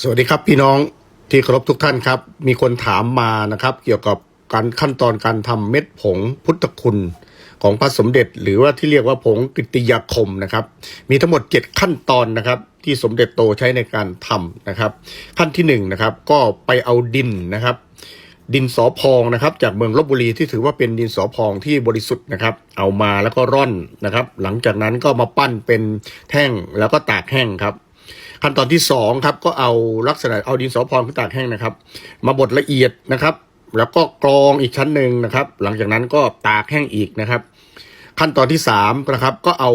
สวัสดีครับพี่น้องที่เคารพทุกท่านครับ มีคนถามมานะครับ เกี่ยวกับการขั้นตอนการทำเม็ดผงพุทธคุณของพระสมเด็จ หรือว่าที่เรียกว่าผงกิติยาคมนะครับ มีทั้งหมด 7 ขั้นตอนนะครับ ที่สมเด็จโตใช้ในการทำนะครับ ขั้นที่1นงนะครับก็ไปเอาดินนะครับ ดินสอพองนะครับ จากเมืองลบบุรีที่ถือว่าเป็นดินสอพองที่บริสุทธิ์นะครับ เอามาแล้วก็ร่อนนะครับ หลังจากนั้นก็มาปั้นเป็นแท่งแล้วก็ตากแห้งครับ ขั้นตอนที่สองครับก็เอาลักษณะเอาดินสอพองขึ้นตากแห้งนะครับ มาบดละเอียดนะครับ แล้วก็กรองอีกชั้นหนึ่งนะครับ หลังจากนั้นก็ตากแห้งอีกนะครับ ขั้นตอนที่สามนะครับก็เอา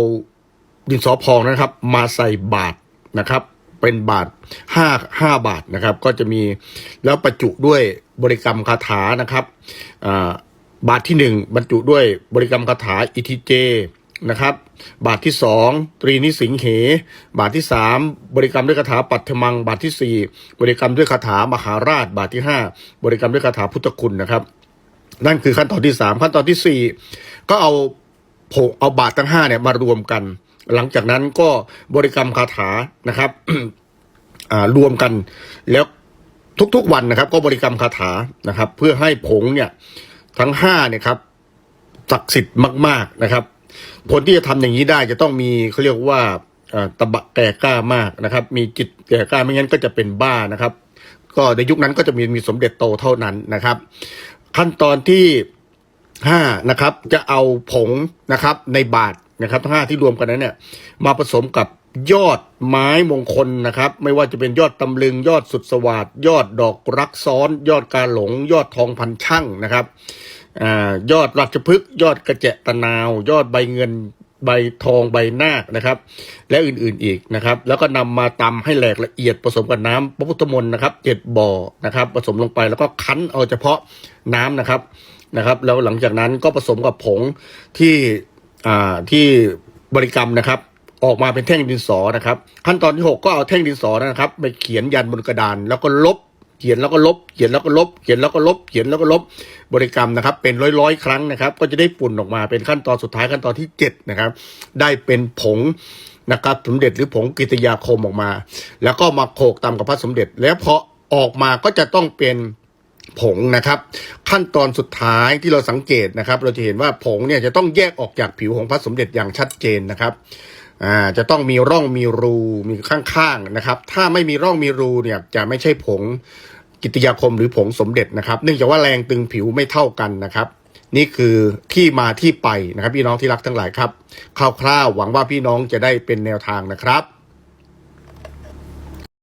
ดินสอพองนะครับ มาใส่บาทนะครับ เป็นบาทห้าห้าบาทนะครับ ก็จะมีแล้วประจุด้วยบริกรรมคาถานะครับอ่าบาทที่หนึ่งบรรจุด้วยบริกรรมคาถาอิทิเจ นะครับ บาทที่สองตรีนิสิงเห บาทที่สามบริกรรมด้วยคาถาปัทมัง บาทที่สี่บริกรรมด้วยคาถามหาราช บาทที่ห้าบริกรรมด้วยคาถาพุทธคุณนะครับ นั่นคือขั้นตอนที่สามขั้นตอนที่สี่ก็เอาผงเอาบาททั้งห้าเนี่ยมารวมกัน หลังจากนั้นก็บริกรรมคาถานะครับรวมกันแล้วทุกๆวันนะครับ ก็บริกรรมคาถานะครับ เพื่อให้ผงเนี่ยทั้งห้าเนี่ยครับศักดิ์สิทธิ์มาก ๆนะครับ ผลที่จะทำอย่างนี้ได้จะต้องมีเขาเรียกว่าตะบะแก่กล้ามากนะครับ มีจิตแก่กล้าไม่งั้นก็จะเป็นบ้านะครับ ก็ในยุคนั้นก็จะมีมีสมเด็จโตเท่านั้นนะครับ ขั้นตอนที่ห้านะครับ จะเอาผงนะครับในบาทนะครับทั้งห้าที่รวมกันนั้นเนี่ย มาผสมกับยอดไม้มงคลนะครับ ไม่ว่าจะเป็นยอดตำลึง ยอดสุดสวัสดยอดดอกรักซ้อน ยอดกาหลง ยอดทองพันช่างนะครับ ยอดราชพฤกษ์ยอดกระเจตนาว ยอดใบเงินใบทองใบหน้านะครับ และอื่นๆอีกนะครับ แล้วก็นำมาตำให้แหลกละเอียดผสมกับน้ำพระพุทธมนต์นะครับเจ็ดบ่อนะครับ ผสมลงไปแล้วก็คั้นเอาเฉพาะน้ำนะครับนะครับ แล้วหลังจากนั้นก็ผสมกับผงที่อ่าที่บริกรรมนะครับ ออกมาเป็นแท่งดินสอนะครับ ขั้นตอนที่ 6 ก็เอาแท่งดินสอนะครับ ไปเขียนยันบนกระดาน แล้วก็ลบ เขียนแล้วก็ลบ เขียนแล้วก็ลบ เขียนแล้วก็ลบ เขียนแล้วก็ลบบริกรรมนะครับ เป็นร้อยร้อยๆ ครั้งนะครับ ก็จะได้ฝุ่นออกมาเป็นขั้นตอนสุดท้ายขั้นตอนที่ 7 นะครับ ได้เป็นผงนะครับสมเด็จหรือผงกิตยาคมออกมา แล้วก็มาโขกตามกับพระสมเด็จ แล้วพอออกมาก็จะต้องเป็นผงนะครับ ขั้นตอนสุดท้ายที่เราสังเกตนะครับ เราจะเห็นว่าผงเนี่ยจะต้องแยกออกจากผิวของพระสมเด็จอย่างชัดเจนนะครับ อ่าจะต้องมีร่องมีรูมีข้างๆนะครับ ถ้าไม่มีร่องมีรูเนี่ยจะไม่ใช่ผงกิตยาคมหรือผงสมเด็จนะครับ เนื่องจากว่าแรงตึงผิวไม่เท่ากันนะครับ นี่คือที่มาที่ไปนะครับ พี่น้องที่รักทั้งหลายครับคร่าวๆหวังว่าพี่น้องจะได้เป็นแนวทางนะครับ